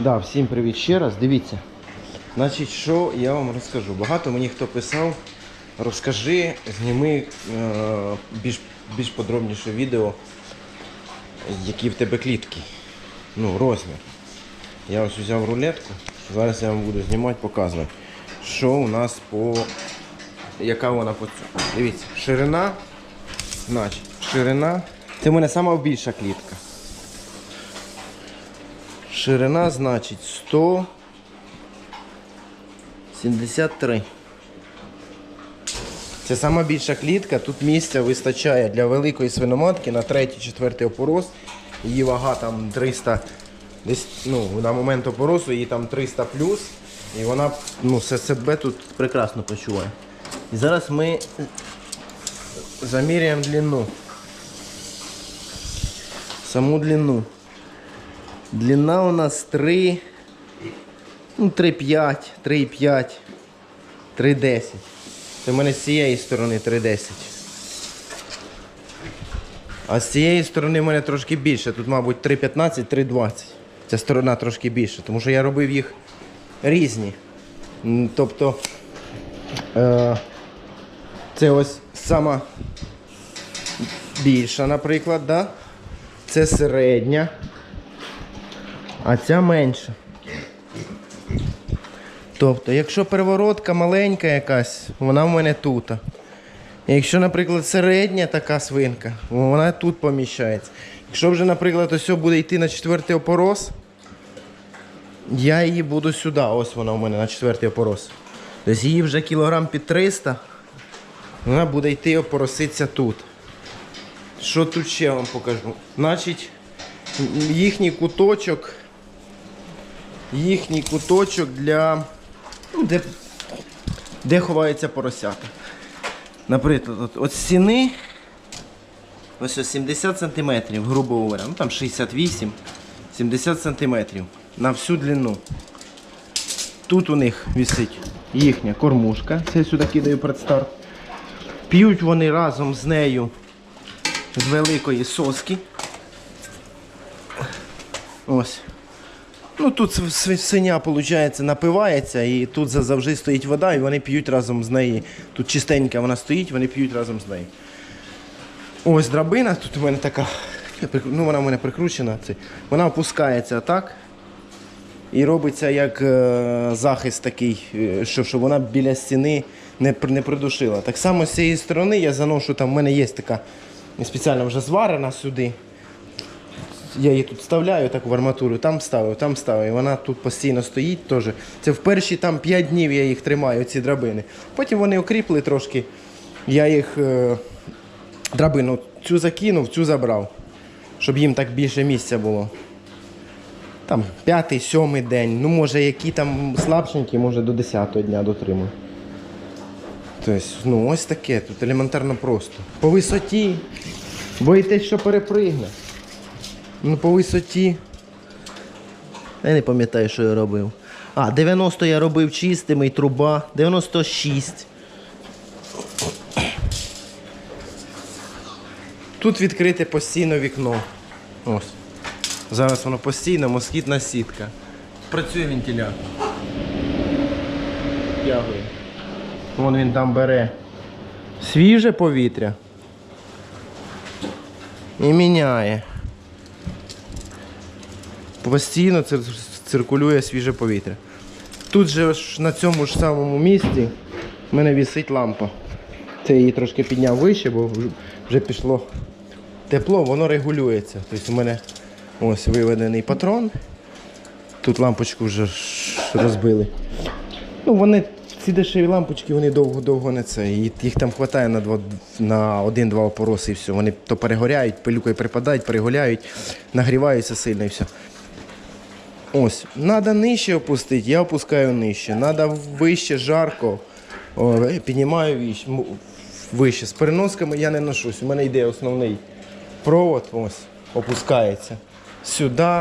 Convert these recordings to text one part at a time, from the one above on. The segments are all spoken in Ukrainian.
Да, всім привіт ще раз. Дивіться. Значить, що я вам розкажу. Багато мені хто писав, розкажи, зніми е, більш, більш подробніше відео, які в тебе клітки. Ну, розмір. Я ось взяв рулетку. Зараз я вам буду знімати, показувати, що у нас по. Яка вона по цьому. Дивіться, ширина. Значить, ширина. Це в мене сама більша клітка. Ширина, значить, 173. Це сама більша клітка. Тут місця вистачає для великої свиноматки на третій, четвертий опорос. Її вага там 300, десь, ну, на момент опоросу її там 300 плюс. І вона ну, себе тут прекрасно почуває. І зараз ми заміряємо длину. Саму длину. Длина у нас 3, ну 3,5, 3,5, 3,10. Це в мене з цієї сторони 3,10. А з цієї сторони в мене трошки більше. Тут, мабуть, 3,15, 3,20. Ця сторона трошки більше, тому що я робив їх різні. Тобто е, це ось сама більша, наприклад, да? це середня а ця менша. Тобто, якщо переворотка маленька якась, вона в мене тут. Якщо, наприклад, середня така свинка, вона тут поміщається. Якщо вже, наприклад, ось буде йти на четвертий опорос, я її буду сюди. Ось вона у мене на четвертий опорос. Тобто її вже кілограм під 300, вона буде йти опороситься тут. Що тут ще вам покажу? Значить, їхній куточок їхній куточок для. Ну, де, де ховаються поросята. Наприклад, от, от стіни ось ось 70 см, грубо говоря, ну там 68, 70 см на всю длину. Тут у них висить їхня кормушка, це я сюди кидаю предстарт. П'ють вони разом з нею з великої соски. Ось. Ну тут св- св- свиня, виходить, напивається, і тут завжди стоїть вода, і вони п'ють разом з нею. Тут чистенька вона стоїть, вони п'ють разом з нею. Ось драбина, тут у мене така, ну вона у мене прикручена. Вона опускається так. І робиться як е, захист такий, е, що, щоб вона біля стіни не, не придушила. Так само з цієї сторони я заношу, там в мене є така спеціально вже зварена сюди. Я її тут вставляю так в арматуру, там ставив, там ставив. Вона тут постійно стоїть теж. Це в перші там 5 днів я їх тримаю, ці драбини. Потім вони окріпли трошки. Я їх е, драбину цю закинув, цю забрав, щоб їм так більше місця було. Там п'ятий, сьомий день. Ну, може, які там слабшенькі, може до 10-го дня дотримую. Тобто, ну ось таке, тут елементарно просто. По висоті. Боїтесь, що перепригне. Ну, по висоті. Я не пам'ятаю, що я робив. А, 90 я робив чистими і труба. 96. Тут відкрите постійно вікно. Ось. Зараз воно постійно, москітна сітка. Працює вентилятор. Тягує. Вон він там бере свіже повітря. І міняє. Постійно цир- циркулює свіже повітря. Тут же на цьому ж самому місці в мене висить лампа. Це її трошки підняв вище, бо вже- пішло тепло, воно регулюється. Тобто у мене ось виведений патрон. Тут лампочку вже розбили. Ну, вони, ці дешеві лампочки, вони довго-довго не це. Їх там вистачає на, на один-два опороси і все. Вони то перегоряють, пилюкою припадають, перегоряють, нагріваються сильно і все. Ось, треба нижче опустити, я опускаю нижче. Треба вище, жарко. О, е, піднімаю віщ, м- вище. З переносками я не ношусь. У мене йде основний провод, ось, опускається. Сюди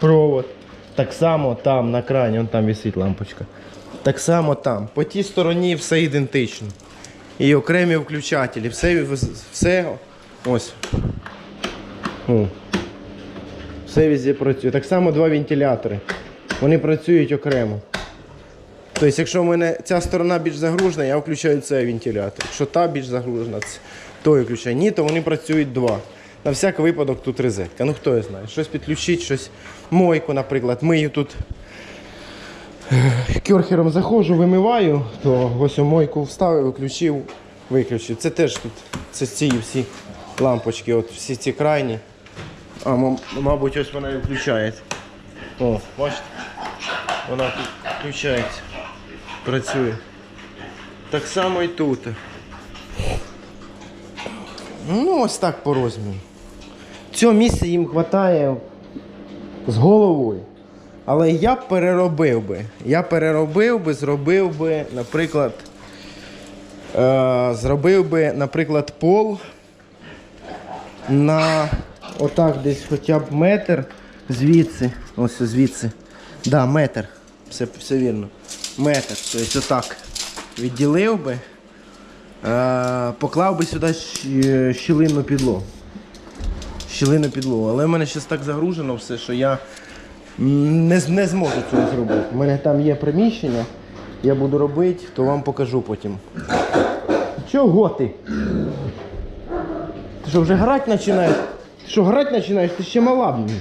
провод. Так само там на крані, вон там висить лампочка. Так само там. По тій стороні все ідентично. І окремі включателі, все, все ось. О. Все везде працює. Так само два вентилятори. Вони працюють окремо. Тобто, якщо в мене ця сторона більш загружена, я включаю цей вентилятор. Якщо та більш загружена, то я включаю. Ні, то вони працюють два. На всяк випадок тут розетка. Ну хто я знає, щось підключить, щось мойку, наприклад. Мию тут керхером заходжу, вимиваю, то ось мойку вставив, виключив, виключив. Це теж тут це ці всі лампочки, от всі ці крайні. А, мабуть, ось вона і включається. О, бачите? Вона включається. Працює. Так само і тут. Ну, ось так по розміру. Цього місця їм вистачає з головою. Але я б переробив би. Я переробив би, зробив би, наприклад, е, зробив би, наприклад, пол на отак десь хоча б метр звідси. Ось звідси. Да, метр. Все, все вірно. Метр. Тобто отак. Відділив би. Е, поклав би сюди щілинну підлогу. Щілинну підлогу. Але в мене зараз так загружено все, що я не, не зможу цього зробити. У мене там є приміщення, я буду робити, то вам покажу потім. Чого ти? Ти що, вже грати починаєш? Що, грати починаєш? Ти ще мала блін.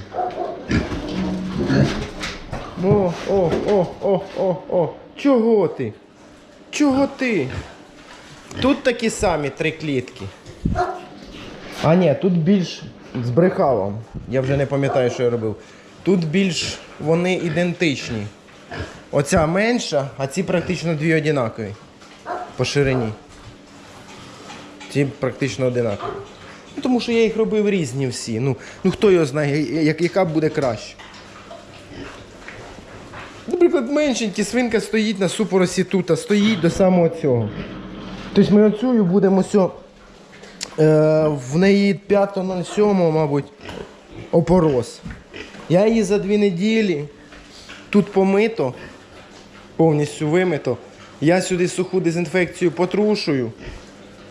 О, о, о, о, о, о. Чого ти? Чого ти? Тут такі самі три клітки. А ні, тут більш збрехав вам. Я вже не пам'ятаю, що я робив. Тут більш вони ідентичні. Оця менша, а ці практично дві одинакові. По ширині. Ці практично одинакові. Ну, тому що я їх робив різні всі. Ну, ну хто його знає, як, яка буде краще. Наприклад, меншенькі свинка стоїть на супоросі тут, а стоїть до самого цього. Тобто ми оцю будемо сьо, е, в неї 5.07, мабуть, опорос. Я її за дві неділі тут помито, повністю вимито. Я сюди суху дезінфекцію потрушую.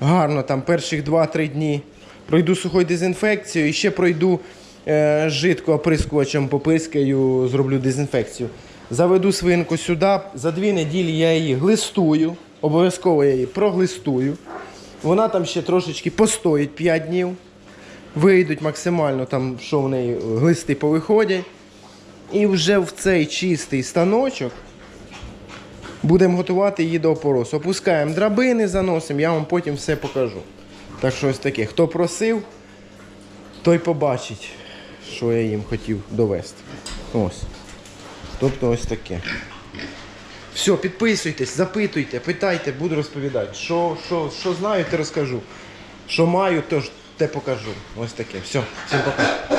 Гарно, там перших 2-3 дні. Пройду сухою дезінфекцією і ще пройду е, жидко оприскувачем, попискаю, зроблю дезінфекцію. Заведу свинку сюди. За дві неділі я її глистую. Обов'язково я її проглистую. Вона там ще трошечки постоїть 5 днів. Вийдуть максимально там, що в неї глисти повиходять. І вже в цей чистий станочок будемо готувати її до опоросу. Опускаємо драбини, заносимо, я вам потім все покажу. Так що ось таке. Хто просив, той побачить, що я їм хотів довести. Ось. Тобто ось таке. Все, підписуйтесь, запитуйте, питайте, буду розповідати. Що, що, що знаю, те розкажу. Що маю, то те покажу. Ось таке. Все, всім пока.